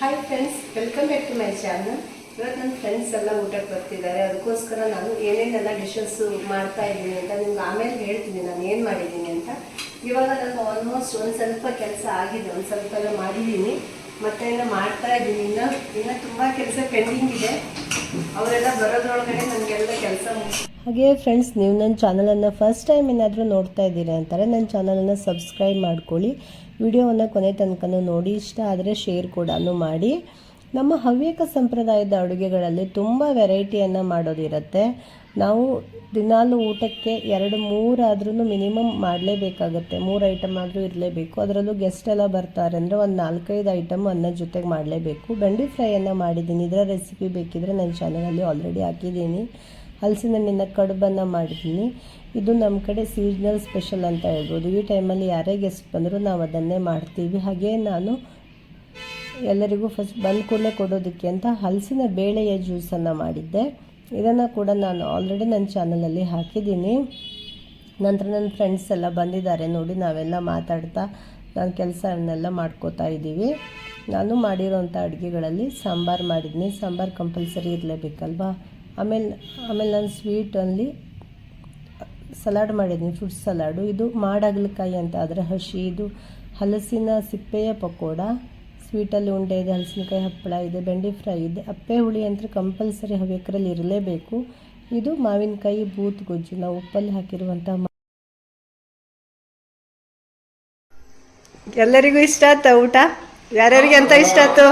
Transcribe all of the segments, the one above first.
Hi friends welcome back to my channel ಇವತ್ತು ನನ್ನ friends ಎಲ್ಲ ಊಟಕ್ಕೆ ಬರ್ತಿದ್ದಾರೆ. ಅದಕ್ಕೋಸ್ಕರ ನಾನು ಏನೇನೆಲ್ಲ ಡಿಶಸ್ಸು ಮಾಡ್ತಾ ಇದ್ದೀನಿ ಅಂತ ನಿಮ್ಗೆ ಆಮೇಲೆ ಹೇಳ್ತೀನಿ. ನಾನು ಏನು ಮಾಡಿದ್ದೀನಿ ಅಂತ. ಇವಾಗ ನಾನು ಆಲ್ಮೋಸ್ಟ್ ಒಂದು ಸ್ವಲ್ಪ ಕೆಲಸ ಆಗಿದೆ. ಒಂದು ಸ್ವಲ್ಪ ಎಲ್ಲ ಮಾಡಿದ್ದೀನಿ. ಮತ್ತೆ ಎಲ್ಲ ಮಾಡ್ತಾ ಇದ್ದೀನಿ. ಇನ್ನೂ ಇನ್ನೂ ತುಂಬ ಕೆಲಸ ಪೆಂಡಿಂಗ್ ಇದೆ. ಹಾಗೆ ಫ್ರೆಂಡ್ಸ್ ನೀವು ನನ್ನ ಚಾನಲನ್ನು ಫಸ್ಟ್ ಟೈಮ್ ಏನಾದರೂ ನೋಡ್ತಾ ಇದ್ದೀರಾ ಅಂತಾರೆ ನನ್ನ ಚಾನಲನ್ನು ಸಬ್ಸ್ಕ್ರೈಬ್ ಮಾಡ್ಕೊಳ್ಳಿ. ವಿಡಿಯೋವನ್ನು ಕೊನೆ ತನಕ ನೋಡಿ, ಇಷ್ಟ ಆದರೆ ಶೇರ್ ಕೂಡ ಮಾಡಿ. ನಮ್ಮ ಹವ್ಯಕ ಸಂಪ್ರದಾಯದ ಅಡುಗೆಗಳಲ್ಲಿ ತುಂಬ ವೆರೈಟಿಯನ್ನು ಮಾಡೋದಿರುತ್ತೆ. ನಾವು ದಿನಾಲೂ ಊಟಕ್ಕೆ ಎರಡು ಮೂರಾದ್ರೂ ಮಿನಿಮಮ್ ಮಾಡಲೇಬೇಕಾಗತ್ತೆ. ಮೂರು ಐಟಮ್ ಆದರೂ ಇರಲೇಬೇಕು. ಅದರಲ್ಲೂ ಗೆಸ್ಟ್ ಎಲ್ಲ ಬರ್ತಾರೆ ಅಂದರೆ ಒಂದು ನಾಲ್ಕೈದು ಐಟಮ್ ಅನ್ನ ಜೊತೆಗೆ ಮಾಡಲೇಬೇಕು. ಬೆಂಡಿ ಫ್ರೈಯನ್ನು ಮಾಡಿದ್ದೀನಿ. ಇದರ ರೆಸಿಪಿ ಬೇಕಿದ್ರೆ ನನ್ನ ಚಾನಲಲ್ಲಿ ಆಲ್ರೆಡಿ ಹಾಕಿದ್ದೀನಿ. ಹಲಸಿನ ಹಣ್ಣಿನ ಕಡುಬನ್ನು ಮಾಡಿದ್ದೀನಿ. ಇದು ನಮ್ಮ ಕಡೆ ಸೀಸನಲ್ ಸ್ಪೆಷಲ್ ಅಂತ ಹೇಳ್ಬೋದು. ಈ ಟೈಮಲ್ಲಿ ಯಾರೇ ಗೆಸ್ಟ್ ಬಂದರೂ ನಾವು ಅದನ್ನೇ ಮಾಡ್ತೀವಿ. ಹಾಗೇ ನಾನು ಎಲ್ಲರಿಗೂ ಫಸ್ಟ್ ಬಂದ ಕೂಡಲೇ ಕೊಡೋದಕ್ಕೆ ಅಂತ ಹಲಸಿನ ಬೇಳೆಯ ಜ್ಯೂಸನ್ನು ಮಾಡಿದ್ದೆ. ಇದನ್ನು ಕೂಡ ನಾನು ಆಲ್ರೆಡಿ ನನ್ನ ಚಾನಲಲ್ಲಿ ಹಾಕಿದ್ದೀನಿ. ನಂತರ ನನ್ನ ಫ್ರೆಂಡ್ಸ್ ಎಲ್ಲ ಬಂದಿದ್ದಾರೆ. ನೋಡಿ, ನಾವೆಲ್ಲ ಮಾತಾಡ್ತಾ ನಾನು ಕೆಲಸವನ್ನೆಲ್ಲ ಮಾಡ್ಕೋತಾ ಇದ್ದೀವಿ. ನಾನು ಮಾಡಿರೋಂಥ ಅಡುಗೆಗಳಲ್ಲಿ ಸಾಂಬಾರು ಮಾಡಿದ್ದೀನಿ ಸಾಂಬಾರು ಕಂಪಲ್ಸರಿ ಇರಲೇಬೇಕಲ್ವಾ? ಆಮೇಲೆ ಆಮೇಲೆ ನಾನು ಸ್ವೀಟಲ್ಲಿ ಸಲಾಡ್ ಮಾಡಿದ್ದೀನಿ ಫ್ರೂಟ್ ಸಲಾಡು ಇದು ಮಾಡಾಗಲಕಾಯಿ ಅಂತ ಆದರೆ ಹಸಿ, ಇದು ಹಲಸಿನ ಸಿಪ್ಪೆಯ ಪಕೋಡ. ಸ್ವೀಟಲ್ಲಿ ಉಂಡೆ ಇದೆ ಹಲಸಿನಕಾಯಿ ಹಪ್ಪಳ ಇದೆ ಬೆಂಡಿ ಫ್ರೈ ಇದೆ. ಅಪ್ಪೆ ಹುಳಿ ಅಂದರೆ ಕಂಪಲ್ಸರಿ ಹವ್ಯಕರಲ್ಲಿ ಇರಲೇಬೇಕು. ಇದು ಮಾವಿನಕಾಯಿ ಬೂತ್ ಗೊಜ್ಜು. ನಾವು ಉಪ್ಪಲ್ಲಿ ಹಾಕಿರುವಂಥ ಎಲ್ಲರಿಗೂ ಇಷ್ಟ ಆಯ್ತ ಊಟ? ಯಾರ್ಯಾರಿಗೆ ಅಂತ ಇಷ್ಟ ಆಯ್ತು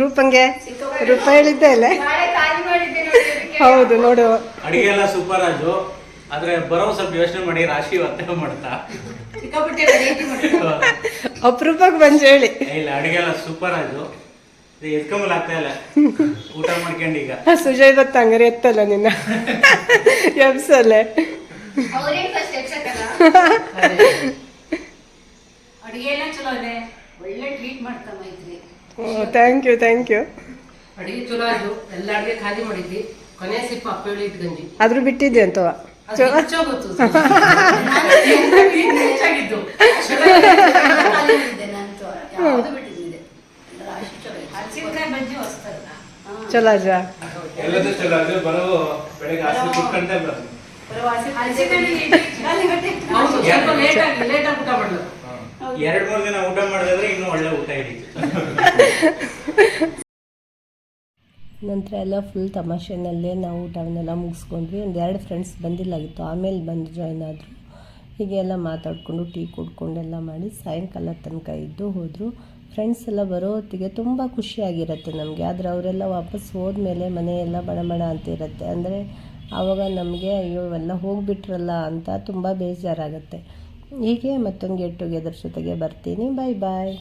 ರೂಪಂಗೆ? ರೂಪ ಹೇಳಿದ್ದೆ ಅಲ್ಲೇ? ಹೌದು ನೋಡು ಅಡಿಗೆ ಎಲ್ಲ ಸೂಪರ್ ಆದ್ರೆ ಬರೋ ಸ್ವಲ್ಪ ಯೋಚನೆ ಮಾಡಿ ರಾಶಿ ಒತ್ತೆ ಮಾಡ್ತಾ. ಅಪರೂಪಕ್ಕೆ ಬಂದು ಹೇಳಿ. ಇಲ್ಲ ಅಡಿಗೆ ಎಲ್ಲ ಸೂಪರ್ ಆಜು ಎತ್ಕೊಂಬಲ್ ಆಗ್ತಾ ಇಲ್ಲ. ಊಟ ಮಾಡ್ಕೊಂಡು ಈಗ. ಸುಜಯ್ ದತ್ತ ಹಂಗಾರೆ ಎತ್ತಲ್ಲ ನಿನ್ನ? ಎಬ್ಸಲ್ಲೇ ಅಡಿಗೆ ಎಲ್ಲ ಚಲೋ ಇದೆ. ಒಳ್ಳೆ ಟ್ರೀಟ್ ಮಾಡ್ತಾ ಥ್ಯಾಂಕ್ ಯು ಥ್ಯಾಂಕ್ ಯು ಅಡಿಗೆ ಚಲೋ ಆಯ್ತು. ಎಲ್ಲ ಅಡಿಗೆ ಖಾಲಿ ಮಾಡಿದ್ವಿ. ಕೊನೆ ಸಿಪ್ಪ ಅಪ್ಪೇಳಿ ಇಟ್ಟು ಗಂಜಿ. ಆದ್ರೂ ಬಿಟ್ಟಿದ್ದೆ ಅಂತವ? ಚಲೋ ಅಜ್ಜ ಎಲ್ಲದೂ ಚಲೋ ಅದು ಬರೋ ಬೆಳಗ್ಗೆ ಹಸಿ ಬರೋದು ಎರಡ್ ಮೂರ್ ದಿನ ಊಟ ಮಾಡಿದ್ರೆ ಇನ್ನೂ ಒಳ್ಳೆ ಊಟ ಹಿಡಿತು ನಂತರ ಎಲ್ಲ ಫುಲ್ ತಮಾಷೆನಲ್ಲೇ ನಾವು ಊಟವನ್ನೆಲ್ಲ ಮುಗಿಸ್ಕೊಂಡ್ವಿ. ಒಂದು ಎರಡು ಫ್ರೆಂಡ್ಸ್ ಬಂದಿಲ್ಲಾಗಿತ್ತು ಆಮೇಲೆ ಬಂದು ಜಾಯ್ನ್ ಆದರು. ಹೀಗೆ ಎಲ್ಲ ಮಾತಾಡಿಕೊಂಡು ಟೀ ಕುಡ್ಕೊಂಡೆಲ್ಲ ಮಾಡಿ ಸಾಯಂಕಾಲ ತನಕ ಇದ್ದು ಹೋದರು. ಫ್ರೆಂಡ್ಸ್ ಎಲ್ಲ ಬರೋ ಹೊತ್ತಿಗೆ ತುಂಬ ಖುಷಿಯಾಗಿರುತ್ತೆ ನಮಗೆ. ಆದರೆ ಅವರೆಲ್ಲ ವಾಪಸ್ ಹೋದ್ಮೇಲೆ ಮನೆಯೆಲ್ಲ ಬಣ ಬಣ ಅಂತ ಇರುತ್ತೆ. ಅಂದರೆ ಆವಾಗ ನಮಗೆ ಅಯ್ಯೋ ಎಲ್ಲ ಹೋಗಿಬಿಟ್ರಲ್ಲ ಅಂತ ತುಂಬ ಬೇಜಾರಾಗುತ್ತೆ. ಹೀಗೆ ಮತ್ತೊಂದು ಗೆಟ್ ಟುಗೆದರ್ ಜೊತೆಗೆ ಬರ್ತೀನಿ. ಬಾಯ್ ಬಾಯ್